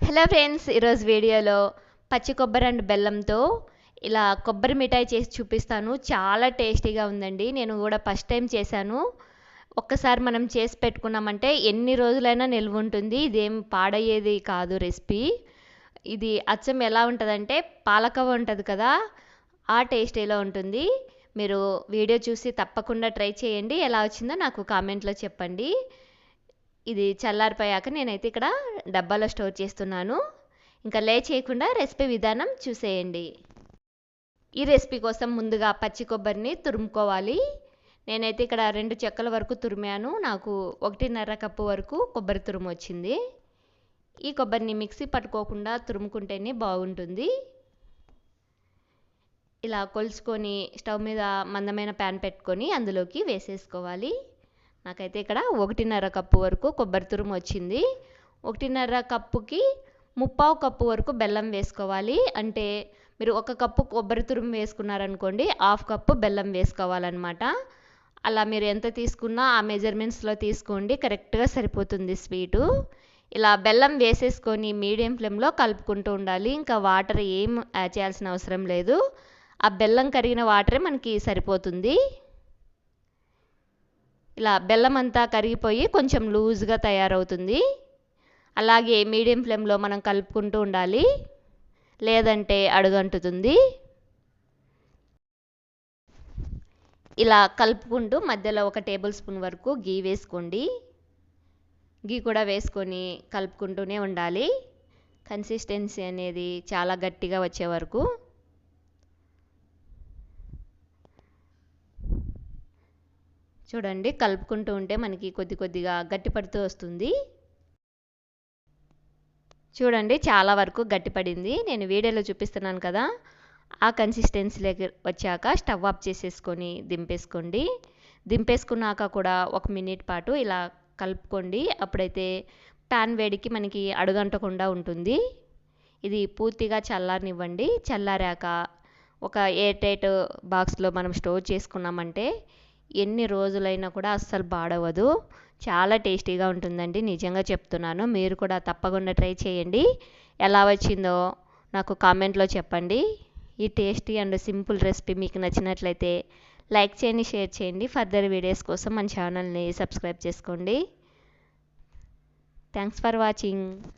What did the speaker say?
Hello friends ఈరోజు వీడియోలో పచ్చి కొబ్బరి అండ్ బెల్లంతో ఇలా కొబ్బరి మిఠాయి చేసి చూపిస్తాను. చాలా టేస్టీగా ఉందండి. నేను కూడా ఫస్ట్ టైం చేశాను. ఒక్కసారి మనం చేసి పెట్టుకున్నామంటే ఎన్ని రోజులైనా నిల్వ ఉంటుంది. ఇదేం పాడయ్యేది కాదు రెసిపీ. ఇది అచ్చం ఎలా ఉంటుందంటే పాలకవ ఉంటుంది కదా ఆ టేస్టీలో ఉంటుంది. మీరు వీడియో చూసి తప్పకుండా ట్రై చేయండి. ఎలా వచ్చిందో నాకు కామెంట్లో చెప్పండి. ఇది చల్లారిపోయాక నేనైతే ఇక్కడ డబ్బాలో స్టోర్ చేస్తున్నాను. ఇంకా లే చేయకుండా రెసిపీ విధానం చూసేయండి. ఈ రెసిపీ కోసం ముందుగా పచ్చి కొబ్బరిని తురుముకోవాలి. నేనైతే ఇక్కడ రెండు చెక్కల వరకు తురిమాను. నాకు ఒకటిన్నర కప్పు వరకు కొబ్బరి తురుము వచ్చింది. ఈ కొబ్బరిని మిక్సీ పట్టుకోకుండా తురుముకుంటేనే బాగుంటుంది. ఇలా కొలుచుకొని స్టవ్ మీద మందమైన ప్యాన్ పెట్టుకొని అందులోకి వేసేసుకోవాలి. నాకైతే ఇక్కడ ఒకటిన్నర కప్పు వరకు కొబ్బరి తురుము వచ్చింది. ఒకటిన్నర కప్పుకి ముప్పావు కప్పు వరకు బెల్లం వేసుకోవాలి. అంటే మీరు ఒక కప్పు కొబ్బరి తురుము వేసుకున్నారనుకోండి హాఫ్ కప్పు బెల్లం వేసుకోవాలన్నమాట. అలా మీరు ఎంత తీసుకున్నా ఆ మెజర్మెంట్స్లో తీసుకోండి కరెక్ట్గా సరిపోతుంది స్వీటు. ఇలా బెల్లం వేసేసుకొని మీడియం ఫ్లేమ్లో కలుపుకుంటూ ఉండాలి. ఇంకా వాటర్ ఏం యాడ్ చేయాల్సిన అవసరం లేదు. ఆ బెల్లం కరిగిన వాటరే మనకి సరిపోతుంది. ఇలా బెల్లం అంతా కరిగిపోయి కొంచెం లూజ్గా తయారవుతుంది. అలాగే మీడియం ఫ్లేమ్లో మనం కలుపుకుంటూ ఉండాలి. లేదంటే అడుగంటుతుంది. ఇలా కలుపుకుంటూ మధ్యలో ఒక టేబుల్ స్పూన్ వరకు గీ వేసుకోండి. గీ కూడా వేసుకొని కలుపుకుంటూనే ఉండాలి. కన్సిస్టెన్సీ అనేది చాలా గట్టిగా వచ్చే వరకు. చూడండి కలుపుకుంటూ ఉంటే మనకి కొద్ది కొద్దిగా గట్టిపడుతూ వస్తుంది. చూడండి చాలా వరకు గట్టిపడింది. నేను వీడియోలో చూపిస్తున్నాను కదా ఆ కన్సిస్టెన్సీలోకి వచ్చాక స్టవ్ ఆఫ్ చేసేసుకొని దింపేసుకోండి. దింపేసుకున్నాక కూడా ఒక మినిట్ పాటు ఇలా కలుపుకోండి. అప్పుడైతే ప్యాన్ వేడికి మనకి అడుగంటకుండా ఉంటుంది. ఇది పూర్తిగా చల్లారనివ్వండి. చల్లారాక ఒక ఎయిర్ టైట్ బాక్స్లో మనం స్టోర్ చేసుకున్నామంటే ఎన్ని రోజులైనా కూడా అస్సలు పాడవదు చాలా టేస్టీగా ఉంటుందండి. నిజంగా చెప్తున్నాను. మీరు కూడా తప్పకుండా ట్రై చేయండి. ఎలా వచ్చిందో నాకు కామెంట్లో చెప్పండి. ఈ టేస్టీ అండ్ సింపుల్ రెసిపీ మీకు నచ్చినట్లయితే లైక్ చేయండి షేర్ చేయండి. ఫర్దర్ వీడియోస్ కోసం మన ఛానల్ని సబ్స్క్రైబ్ చేసుకోండి. Thanks for watching.